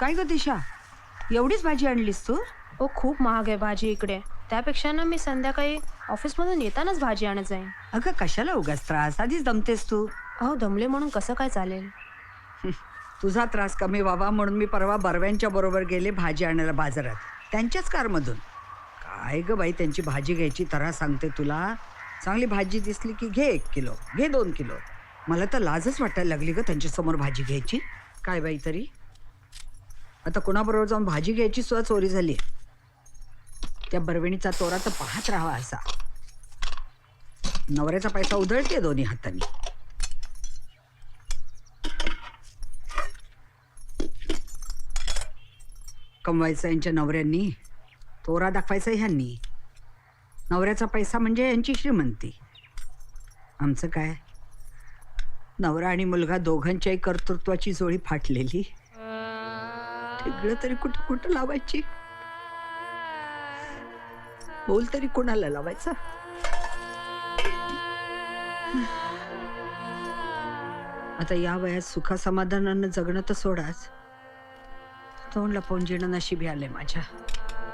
काय ग दिशा? एवढीच भाजी आणलीस तू? ओ खूप महाग आहे भाजी इकडे. त्यापेक्षा ना मी संध्याकाळी ऑफिसमधून येतानाच भाजी आणत जाईन. अगं कशाला उगाच त्रास? आधीच दमतेस तू. अहो दमले म्हणून कसं काय चालेल? तुझा त्रास कमी व्हावा म्हणून मी परवा बरव्यांच्या बरोबर गेले भाजी आणायला बाजारात. त्यांच्याच कारमधून. काय ग बाई त्यांची भाजी घ्यायची तरा सांगते तुला? चांगली भाजी दिसली की घे एक किलो घे दोन किलो. मला तर लाजच वाटायला लागली ग त्यांच्यासमोर भाजी घ्यायची. काय बाई तरी? आता कोणाबरोबर जाऊन भाजी घ्यायची सुद्धा चोरी झाली. त्या बरवेणीचा तोरा तर पाहत राहावा असा. नवऱ्याचा पैसा उधळते दोन्ही हातांनी. कमवायचा यांच्या नवऱ्यांनी तोरा दाखवायचा ह्यांनी. नवऱ्याचा पैसा म्हणजे यांची श्रीमंती. आमचं काय? नवरा आणि मुलगा दोघांच्याही कर्तृत्वाची जोडी फाटलेली. ठिगळं तरी कुठं कुठं लावायची? बोल तरी कोणाला लावायचा? आता या वयात सुखासमाधानानं जगणं तर सोडाच. तोंड लपवून नशीबी नशिबी आलंय माझ्या.